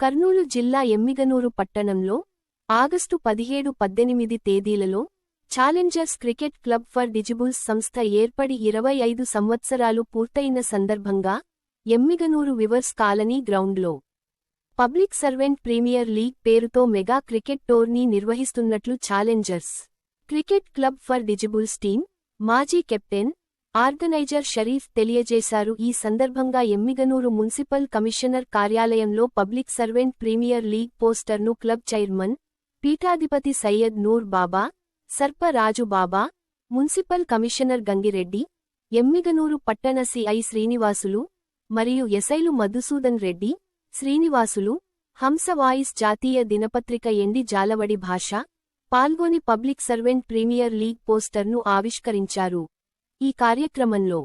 కర్నూలు జిల్లా ఎమ్మిగనూరు పట్టణంలో ఆగస్టు పదిహేడు పద్దెనిమిది తేదీలలో challengers cricket club for disables సంస్థ ఏర్పడి ఇరవై ఐదు సంవత్సరాలు పూర్తయిన సందర్భంగా ఎమ్మిగనూరు వివర్స్ కాలనీ గ్రౌండ్లో పబ్లిక్ సర్వెంట్ ప్రీమియర్ లీగ్ పేరుతో మెగా క్రికెట్ టోర్నీ నిర్వహిస్తున్నట్లు challengers cricket club for disables team మాజీ కెప్టెన్ ఆర్గనైజర్ షరీఫ్ తెలియజేశారు. ఈ సందర్భంగా ఎమ్మిగనూరు మున్సిపల్ కమిషనర్ కార్యాలయంలో పబ్లిక్ సర్వెంట్ ప్రీమియర్ లీగ్ పోస్టర్ను క్లబ్ చైర్మన్ పీఠాధిపతి సయ్యద్ నూర్ బాబా సర్ప రాజు బాబా మున్సిపల్ కమిషనర్ గంగిరెడ్డి ఎమ్మిగనూరు పట్టణ సిఐ శ్రీనివాసులు మరియు ఎసైలు మధుసూదన్ రెడ్డి శ్రీనివాసులు హంస వాయిస్ జాతీయ దినపత్రిక ఎండి జాలవడి భాష పాల్గొని పబ్లిక్ సర్వెంట్ ప్రీమియర్ లీగ్ పోస్టర్ను ఆవిష్కరించారు. ఈ కార్యక్రమంలో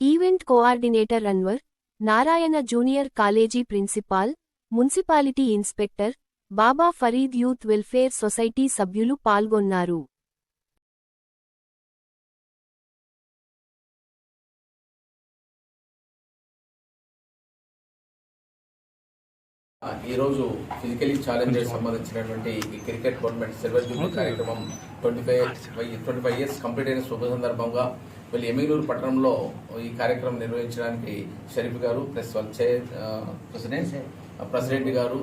event coordinator Anwar Narayana junior college principal municipality inspector Baba Farid youth welfare society సభ్యులు పాల్గొన్నారు. ఆ, ఈ రోజు ఫిజికలీ ఛాలెంజెస్ సంబంధించినటువంటి ఈ క్రికెట్ టోర్నమెంట్ సిల్వర్ జూబ్లీ కార్యక్రమం twenty five twenty five years complete అయిన శుభ సందర్భంగా వీళ్ళు ఎమ్మిగనూరు పట్టణంలో ఈ కార్యక్రమం నిర్వహించడానికి షరీఫ్ గారు ప్లస్ వాళ్ళ ప్రెసిడెంట్ ప్రెసిడెంట్ గారు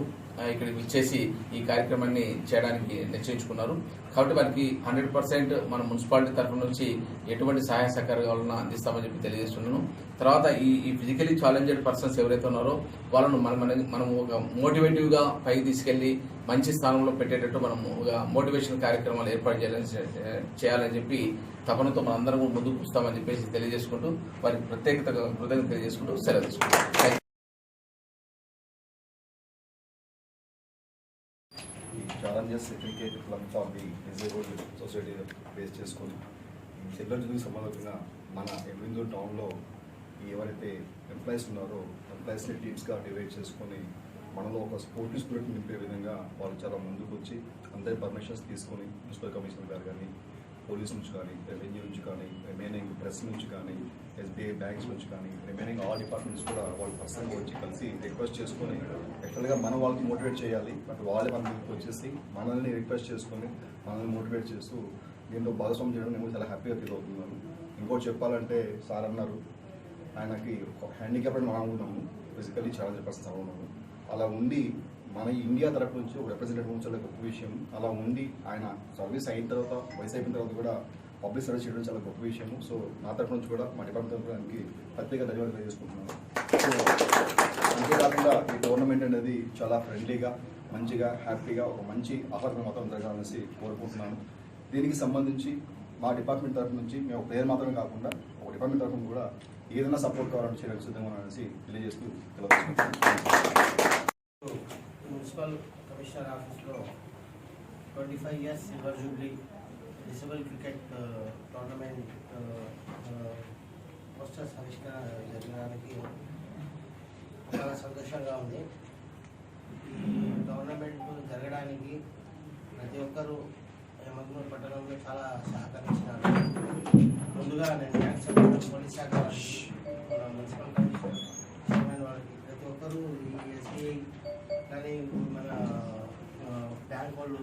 ఇక్కడికి విచ్చేసి ఈ కార్యక్రమాన్ని చేయడానికి నిశ్చయించుకున్నారు. కాబట్టి వారికి హండ్రెడ్ పర్సెంట్ మన మున్సిపాలిటీ తరఫు నుంచి ఎటువంటి సహాయ సహకారాలను అందిస్తామని చెప్పి తెలియజేస్తున్నాను. తర్వాత ఈ ఈ ఫిజికలీ ఛాలెంజెడ్ పర్సన్స్ ఎవరైతే ఉన్నారో వాళ్ళను మనం మనము మనం ఒక మోటివేటివ్గా పైకి తీసుకెళ్ళి మంచి స్థానంలో పెట్టేటట్టు మనం ఒక మోటివేషన్ కార్యక్రమాలు ఏర్పాటు చేయాలని చేయాలని చెప్పి తపనతో మనందరం కూడా ముందుకు వస్తామని చెప్పేసి తెలియజేసుకుంటూ వారికి ప్రత్యేకత కృతజ్ఞత తెలియజేసుకుంటూ సెలవు తీసుకుంటాం. Thank you. ఈ cricket club for the disabled society base చేసుకొని చిల్లర సిల్వర్ సంబంధించిన మన ఎమ్మిందూరు టౌన్లో ఎవరైతే ఎంప్లాయీస్ ఉన్నారో ఎంప్లాయీస్ని టీమ్స్గా డివైడ్ చేసుకొని మనలో ఒక స్పోర్టివ్ స్పిరిట్ నింపే విధంగా వాళ్ళు చాలా ముందుకు వచ్చి అందరి పర్మిషన్స్ తీసుకొని మున్సిపల్ కమిషనర్ గారు కానీ పోలీస్ నుంచి కానీ రెవెన్యూ నుంచి కానీ రిమైనింగ్ ప్రెస్ నుంచి కానీ ఎస్బీఐ బ్యాంక్స్ నుంచి కానీ రిమైనింగ్ ఆల్ డిపార్ట్మెంట్స్ కూడా వాళ్ళు పర్సనల్గా వచ్చి కలిసి రిక్వెస్ట్ చేసుకొని యాక్చువల్గా మనం వాళ్ళకి మోటివేట్ చేయాలి. బట్ వాళ్ళే మన దగ్గరికి వచ్చేసి మనల్ని రిక్వెస్ట్ చేసుకొని మనల్ని మోటివేట్ చేస్తూ దీంట్లో భాగస్వామ్యం చేయడం నేను చాలా హ్యాపీగా ఫీల్ అవుతున్నాను. ఇంకోటి చెప్పాలంటే సార్ అన్నారు ఆయనకి హ్యాండిక్యాప్ అని మనం అనుకున్నాము ఫిజికల్లీ ఛాలెంజ్ పర్సన్ అనుకున్నాము అలా ఉండి మన ఇండియా తరపు నుంచి ఒక రిప్రజెంటేటివ్ చాలా గొప్ప విషయం. అలా ఉండి ఆయన సర్వీస్ అయిన తర్వాత వయసు అయిపోయిన తర్వాత కూడా పబ్లిక్ సర్వీస్ చేయడం చాలా గొప్ప విషయం సో నా తరపు నుంచి కూడా మా డిపార్ట్మెంట్ తరపు దానికి ప్రత్యేక ధన్యవాదాలు తెలియజేసుకుంటున్నాను. సో అంతేకాకుండా ఈ టోర్నమెంట్ అనేది చాలా ఫ్రెండ్లీగా మంచిగా హ్యాపీగా ఒక మంచి ఆహ్లాదం మాత్రం జరగాలనేసి కోరుకుంటున్నాను. దీనికి సంబంధించి మా డిపార్ట్మెంట్ తరఫు నుంచి మేము ఒక ప్లేయర్ మాత్రమే కాకుండా ఒక డిపార్ట్మెంట్ తరఫున కూడా ఏదైనా సపోర్ట్ కావాలని చేయడానికి సిద్ధంగా ఉన్నాను అనేసి తెలియజేస్తూ తెలియజేసుకుంటున్నాను మున్సిపల్ కమిషనర్ ఆఫీస్లో twenty five years silver jubilee disable cricket tournament posters ఆవిష్కరణ జరగడానికి చాలా సంతోషంగా ఉంది. ఈ టోర్నమెంట్ జరగడానికి ప్రతి ఒక్కరూ మగ్నూరు పట్టణంలో చాలా సహకరించినారు. ముందుగా నేను థ్యాంక్స్ పోలీస్ శాఖ మున్సిపల్ కమిషనర్ ప్రతి ఒక్కరూ ఈ ఎస్బీఐ కానీ మన బ్యాంక్ వాళ్ళు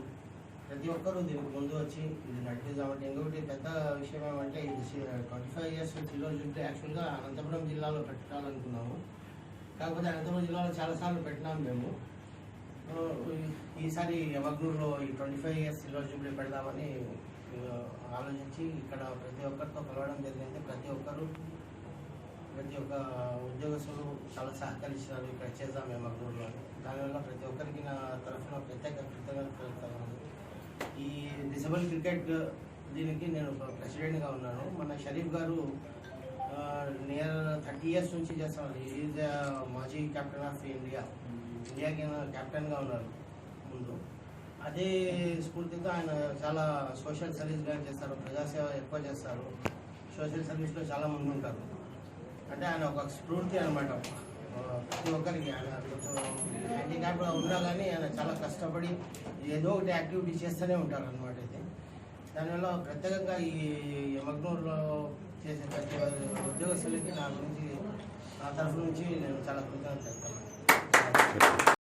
ప్రతి ఒక్కరూ దీనికి ముందు వచ్చి ఇది నడిపిద్దామంటే ఇంకొకటి పెద్ద విషయం ఏమంటే ఇది twenty five years silver jubilee యాక్చువల్గా అనంతపురం జిల్లాలో పెట్టాలనుకున్నాము. కాకపోతే అనంతపురం జిల్లాలో చాలాసార్లు పెట్టినాం మేము. ఈసారి యమగ్నూరులో ఈ twenty five years silver jubilee పెడదామని ఆలోచించి ఇక్కడ ప్రతి ఒక్కరితో కలవడం జరిగింది. ప్రతి ఒక్కరు ప్రతి ఒక్క ఉద్యోగస్తులు చాలా సహకరించినారు ఇక్కడ చేద్దాం మేము అగ్నూరులో దానివల్ల ప్రతి ఒక్కరికి నా తరఫున ప్రత్యేక కృతజ్ఞతలు తెలుపుతున్నాను. ఈ డిసబుల్ క్రికెట్ దీనికి నేను ప్రెసిడెంట్గా ఉన్నాను. మన షరీఫ్ గారు నియర్ థర్టీ ఇయర్స్ నుంచి చేస్తాను ఈజ్ మాజీ కెప్టెన్ ఆఫ్ ఇండియా ఇండియాకి కెప్టెన్గా ఉన్నారు ముందు. అదే స్ఫూర్తితో ఆయన చాలా సోషల్ సర్వీస్ కానీ చేస్తారు. ప్రజాసేవ ఎక్కువ చేస్తారు. సోషల్ సర్వీస్లో చాలా ముందు ఉంటారు అంటే ఆయన ఒక స్ఫూర్తి అనమాట. ప్రతి ఒక్కరికి ఆయన కొంచెం హ్యాండిక్యాప్ ఉన్నా కానీ ఆయన చాలా కష్టపడి ఏదో ఒకటి యాక్టివిటీ చేస్తూనే ఉంటారు అనమాట అయితే. దానివల్ల ప్రత్యేకంగా ఈ యమగ్నూరులో చేసే ప్రతి ఉద్యోగస్తులకి నా గురించి నా తరఫు నుంచి నేను చాలా కృతజ్ఞత చెప్తాను